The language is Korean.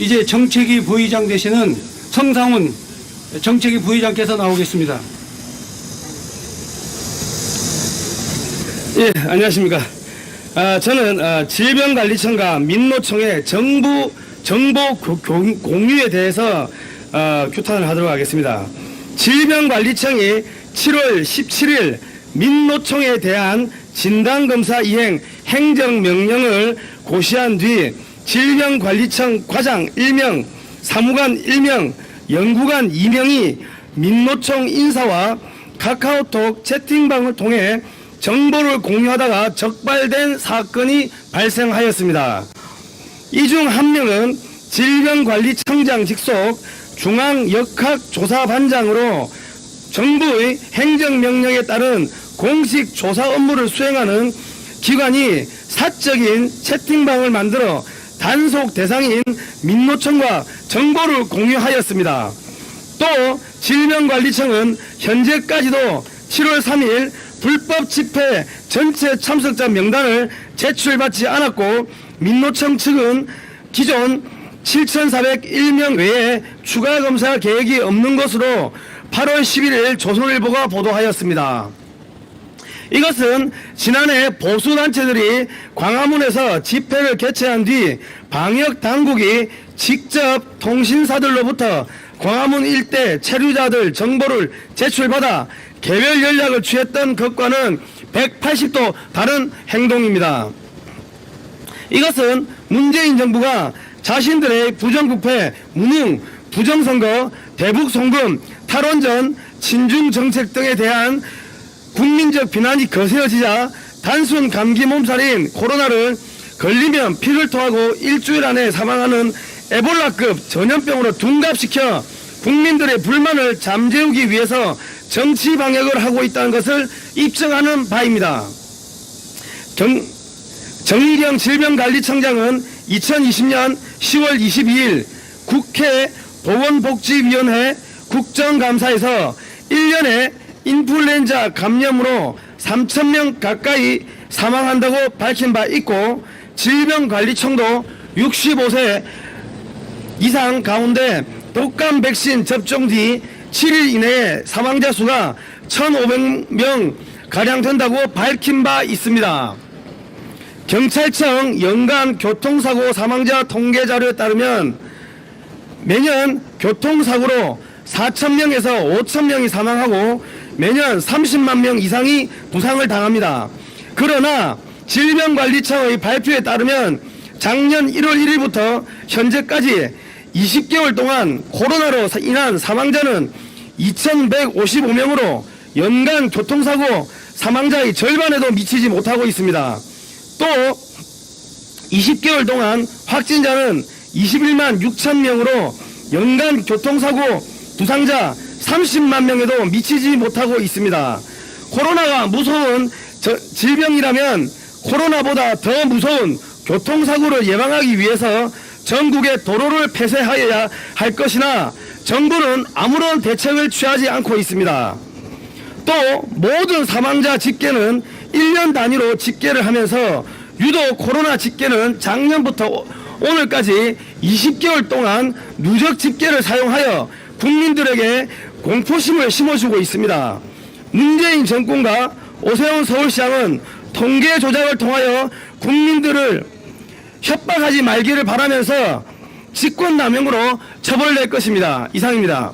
이제 정책위 부의장 되시는 성상훈 정책위 부의장께서 나오겠습니다. 예, 안녕하십니까. 아, 저는 아, 질병관리청과 민노총의 정부 정보 공유에 대해서 어, 규탄을 하도록 하겠습니다. 질병관리청이 7월 17일 민노총에 대한 진단검사 이행 행정명령을 고시한 뒤 질병관리청 과장 1명, 사무관 1명, 연구관 2명이 민노총 인사와 카카오톡 채팅방을 통해 정보를 공유하다가 적발된 사건이 발생하였습니다. 이 중 한 명은 질병관리청장 직속 중앙역학조사반장으로 정부의 행정명령에 따른 공식 조사 업무를 수행하는 기관이 사적인 채팅방을 만들어 단속 대상인 민노청과 정보를 공유하였습니다. 또 질병관리청은 현재까지도 7월 3일 불법 집회 전체 참석자 명단을 제출받지 않았고 민노청 측은 기존 7,401명 외에 추가 검사 계획이 없는 것으로 8월 11일 조선일보가 보도하였습니다. 이것은 지난해 보수단체들이 광화문에서 집회를 개최한 뒤 방역 당국이 직접 통신사들로부터 광화문 일대 체류자들 정보를 제출받아 개별 연락을 취했던 것과는 180도 다른 행동입니다. 이것은 문재인 정부가 자신들의 부정부패, 무능, 부정선거, 대북송금, 탈원전, 친중 정책 등에 대한 국민적 비난이 거세어지자 단순 감기 몸살인 코로나를 걸리면 피를 토하고 일주일 안에 사망하는 에볼라급 전염병으로 둔갑시켜 국민들의 불만을 잠재우기 위해서 정치 방역을 하고 있다는 것을 입증하는 바입니다. 정, 정일영 질병관리청장은 2020년 10월 22일 국회 보건복지위원회 국정감사에서 1년에 인플루엔자 감염으로 3천 명 가까이 사망한다고 밝힌 바 있고 질병관리청도 65세 이상 가운데 독감 백신 접종 뒤 7일 이내에 사망자 수가 1,500명 가량 된다고 밝힌 바 있습니다. 경찰청 연간 교통사고 사망자 통계 자료에 따르면 매년 교통사고로 4천명에서 5천명이 사망하고 매년 30만 명 이상이 부상을 당합니다. 그러나 질병관리청의 발표에 따르면 작년 1월 1일부터 현재까지 20개월 동안 코로나로 인한 사망자는 2,155명으로 연간 교통사고 사망자의 절반에도 미치지 못하고 있습니다. 또 20개월 동안 확진자는 21만 6천 명으로 연간 교통사고 부상자 30만 명에도 미치지 못하고 있습니다. 코로나가 무서운 저- 질병이라면 코로나보다 더 무서운 교통사고를 예방하기 위해서 전국의 도로를 폐쇄하여야 할 것이나 정부는 아무런 대책을 취하지 않고 있습니다. 또 모든 사망자 집계는 1년 단위로 집계를 하면서 유독 코로나 집계는 작년부터 오- 오늘까지 20개월 동안 누적 집계를 사용하여 국민들에게 공포심을 심어주고 있습니다. 문재인 정권과 오세훈 서울시장은 통계 조작을 통하여 국민들을 협박하지 말기를 바라면서 직권남용으로 처벌될 것입니다. 이상입니다.